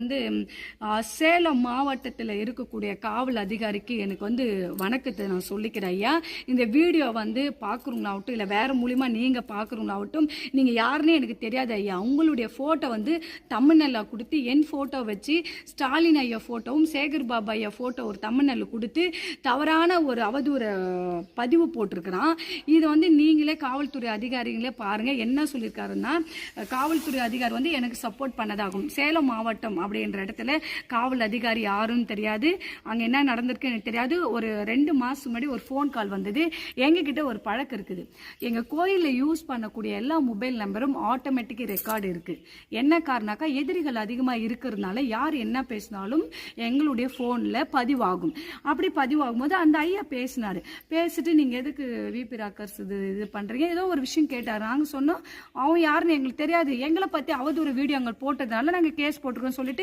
வந்து சேலம் மாவட்டத்தில் இருக்கக்கூடிய காவல் அதிகாரிக்கு எனக்கு வந்து வணக்கத்தை நான் சொல்லிக்கிறேன் ஐயா. இந்த வீடியோ வந்து பார்க்குறவங்களாகட்டும் இல்லை வேறு மூலிமா நீங்கள் பார்க்குறவங்களாகட்டும் நீங்கள் யாருன்னே எனக்கு தெரியாது ஐயா. உங்களுடைய ஃபோட்டோ வந்து தமிழ்நெல்ல கொடுத்து என் ஃபோட்டோ வச்சு ஸ்டாலின் ஐயா ஃபோட்டோவும் சேகர் பாபா ஐயா ஃபோட்டோ ஒரு தமிழ்நெல் கொடுத்து தவறான ஒரு அவதூற பதிவு போட்டிருக்கிறான். இதை வந்து நீங்களே காவல்துறை அதிகாரிகளே பாருங்கள் என்ன சொல்லியிருக்காருன்னா காவல்துறை அதிகாரி வந்து எனக்கு சப்போர்ட் பண்ணதாகும். சேலம் மாவட்டம் அப்படின்ற இடத்துல காவல் அதிகாரி யாருன்னு தெரியாது. அங்கே என்ன நடந்திருக்கு எனக்கு தெரியாது. ஒரு ரெண்டு மாதம் முன்னாடி ஒரு ஃபோன் கால் வந்தது. எங்ககிட்ட ஒரு பழக்கம் இருக்குது. எங்கள் கோயிலில் யூஸ் பண்ணக்கூடிய எல்லா மொபைல் நம்பரும் ஆட்டோமேட்டிக் ரெக்கார்டு இருக்குது என்ன காரணாக்கா எதிரிகள் அதிகமாக இருக்கிறதுனால யார் என்ன பேசினாலும் எங்களுடைய ஃபோனில் பதிவாகும். அப்படி பதிவாகும் போது அந்த ஐயா பேசினார். பேசிட்டு நீங்கள் எதுக்கு விபி ராக்கர்ஸ் இது இது பண்ணுறீங்க ஏதோ ஒரு விஷயம் கேட்டார். நாங்கள் சொன்னோம் அவன் யாருன்னு எங்களுக்கு தெரியாது. எங்களை பற்றி அவதூறு வீடியோ அங்கே போட்டதுனால நாங்கள் கேஸ் போட்டிருக்கோம் சொல்லிட்டு